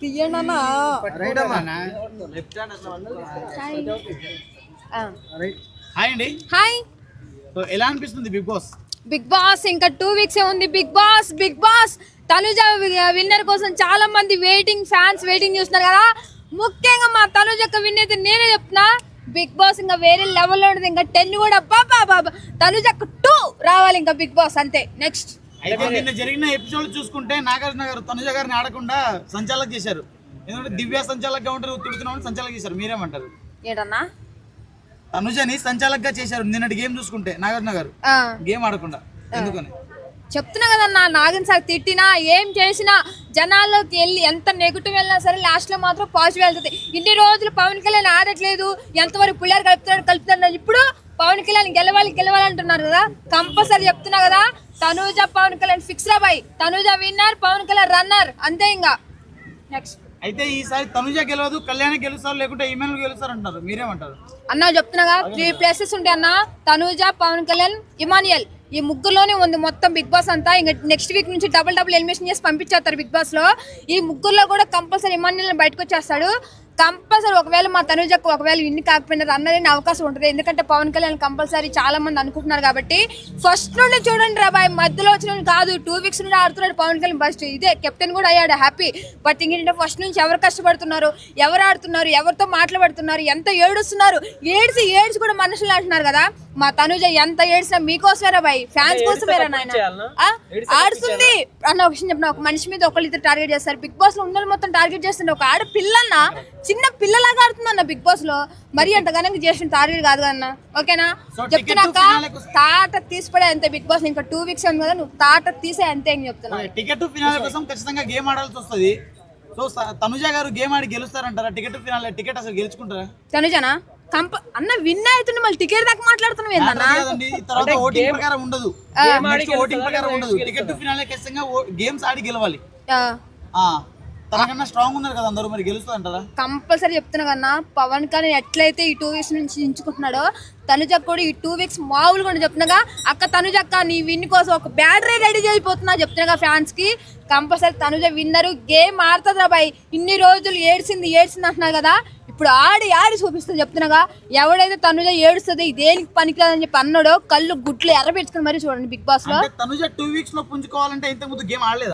తీయండి అన్న రైట్ అమ్మా. హాయ్ అండి. హాయ్ సో ఎలా అనిపిస్తుంది బిగ్ బాస్? బిగ్ బాస్ ఇంకా టూ వీక్స్ ఉంది. Bigg Boss Bigg Boss. Tanuja winner కోసం చాలా మంది వెయిటింగ్ ఫ్యాన్స్ వెయిటింగ్ చూస్తున్నారు కదా. ముఖ్యంగా మా తనుజ యొక్క విన్ అయితే నేనే చెప్తున్నా. బిగ్ బాస్ ఇంకా వేరే లెవెల్లో ఉంటుంది ఇంకా టెన్ కూడా. బాబా బాబా తనుజకు టూ రావాలి ఇంకా బిగ్ బాస్. అంతే. నెక్స్ట్ అయితే నిన్న జరిగిన ఎపిసోడ్ చూసుకుంటే నాగార్జున గారు తనుజ గారిని ఆడకుండా సంచాలక్ చేశారు. ఎందుకంటే దివ్య సంచాలక్గా ఉంటారు తిడుతున్నామని సంచాలక్ చేశారు. మీరేమంటారు? ఏంటన్నా తనుజని సంచాలక్గా చేశారు. నిన్నటి గేమ్ చూసుకుంటే నాగార్జున గారు. ఆ, గేమ్ ఆడకుండా. ఎందుకని? చెప్తున్నా కదన్నా నాగన్ సార్ తిట్టినా ఏం చేసినా జనాల్లోకి వెళ్ళి ఎంత నెగిటివ్ వెళ్ళినా సరే లాస్ట్లో మాత్రం పాజిటివ్ వెళ్తుంది. ఇన్ని రోజులు పవన్ కళ్యాణ్ ఆడట్లేదు ఎంతవరకు పుల్లారు కలుపుతాడు కలుపుతాడు ఇప్పుడు పవన్ కళ్యాణ్ గెలవాలి గెలవాలి అంటున్నారు కదా. కంపల్సరీ చెప్తున్నా కదా తనూజ పవన్ కళ్యాణ్ ఫిక్స్ రా boy. Tanuja winner Pawan Kalyan runner అంతే ఇంకా నెక్స్ట్ అయితే ఈసారి తనుజ గెలవదు కళ్యాణ్ గెలుస్తారు లేకుంటే ఈమెను గెలుస్తారు అంటారు మీరేమంటారు? అన్న చెప్తున్నాగా త్రీ ప్లేసెస్ ఉంటాయి అన్న తనూజ పవన్ కళ్యాణ్ ఇమానియల్. ఈ ముగ్గురులోనే ఉంది మొత్తం బిగ్ బాస్ అంతా. ఇంకా నెక్స్ట్ వీక్ నుంచి డబుల్ డబుల్ ఎలిమినేషన్ చేసి పంపించేస్తారు బిగ్ బాస్లో ఈ ముగ్గురులో కూడా కంపల్సరీ ఇమానియల్ బయటకు వచ్చేస్తాడు. కంపల్సరీ ఒకవేళ మా తనుజకు ఒకవేళ ఇన్ని కాకపోయినా రన్ అనే అవకాశం ఉంటుంది. ఎందుకంటే పవన్ కళ్యాణ్ కంపల్సరీ చాలా మంది అనుకుంటున్నారు కాబట్టి ఫస్ట్ నుండి చూడండి రా బాయ్ మధ్యలో వచ్చిన కాదు టూ వీక్స్ నుండి ఆడుతున్నాడు పవన్ కళ్యాణ్ ఫస్ట్ ఇదే కెప్టెన్ కూడా అయ్యాడు హ్యాపీ బట్ ఇంకేంటంటే ఫస్ట్ నుంచి ఎవరు కష్టపడుతున్నారు ఎవరు ఆడుతున్నారు ఎవరితో మాట్లాడుతున్నారు ఎంత ఏడుస్తున్నారు ఏడ్చి ఏడ్చి కూడా మనుషులు అంటున్నారు కదా. మా తనుజ ఎంత ఏడ్చినా మీకోసమేరా బాయ్ ఫ్యాన్స్ కోసమేరా నాయన? ఆ? ఆడుతుంది. అన్న ఒక విషయం చెప్పిన? ఒక మనిషి మీద ఒకళ్ళు ఇద్దరు టార్గెట్ చేస్తారు. బిగ్ బాస్లో ఉన్న మొత్తం టార్గెట్ చేస్తుండే. ఒక ఆడ పిల్లన్న చిన్న పిల్లలాగా ఆడుతుంది అన్న బిగ్ బాస్లో మరి అంత ఘనంగా చేసిన టార్గెట్ కాదు అన్న ఓకేనా? చెప్తున్నాక తాట తీసిపడే అంతే బిగ్ బాస్ ఇంకా టూ వీక్స్ ఉంది కదా నువ్వు తాట తీసే అంతే అని చెప్తున్నా. టికెట్ ఫినాలే కోసం ఖచ్చితంగా గేమ్ ఆడాల్సి వస్తుంది. సో స- తనుజ గారు గేమ్ ఆడి గెలుస్తారంటారా? టికెట్ ఫినాలే టికెట్ అసలు గెలుచుకుంటారా? తనుజనా? కంప అన్న విన్ అవుతుంది మళ్ళీ టికెట్ దాకా మాట్లాడుతున్నావు ఏందన్నా తర్వాత ఓటింగ్ ప్రకారం ఉండదు. ఓటింగ్ ప్రకారం ఉండదు. టికెట్ ఫినాలే ఖచ్చితంగా గేమ్స్ ఆడి గెలవాలి. ఆ. ఆ. తనకన్నా స్ట్రాంగ్ ఉన్నారు కదా అందరూ మరి కంపల్సరీ చెప్తున్నా కన్నా పవన్ కళ్యాణ్ ఎట్లయితే ఈ టూ వీక్స్ నుంచి ఎంచుకుంటున్నాడో తనుజక్ కూడా ఈ టూ వీక్స్ మామూలు కూడా చెప్తున్నాగా అక్క తనుజక్క నీ విన్ కోసం ఒక బ్యాటరీ రెడీ చేయిపోతున్నా చెప్తున్నాగా ఫ్యాన్స్కి. కంపల్సరీ తనుజ విన్నరు గేమ్ ఆడుతుందా బాయ్. ఇన్ని రోజులు ఏడ్చింది ఏడ్చింది అంటున్నారు కదా. ఇప్పుడు ఆడి ఆడి చూపిస్తుంది చెప్తున్నాగా. ఎవడైతే తనుజ ఏడుస్తుంది దేనికి పనికిరాదని చెప్పి అన్నాడో కళ్ళు గుట్లు ఎర్ర పెట్టుకుని మరీ చూడండి బిగ్ బాస్లో తనుజ టూ వీక్స్లో పుంజుకోవాలంటే ఇంతకు ముందు గేమ్ ఆడలేదు?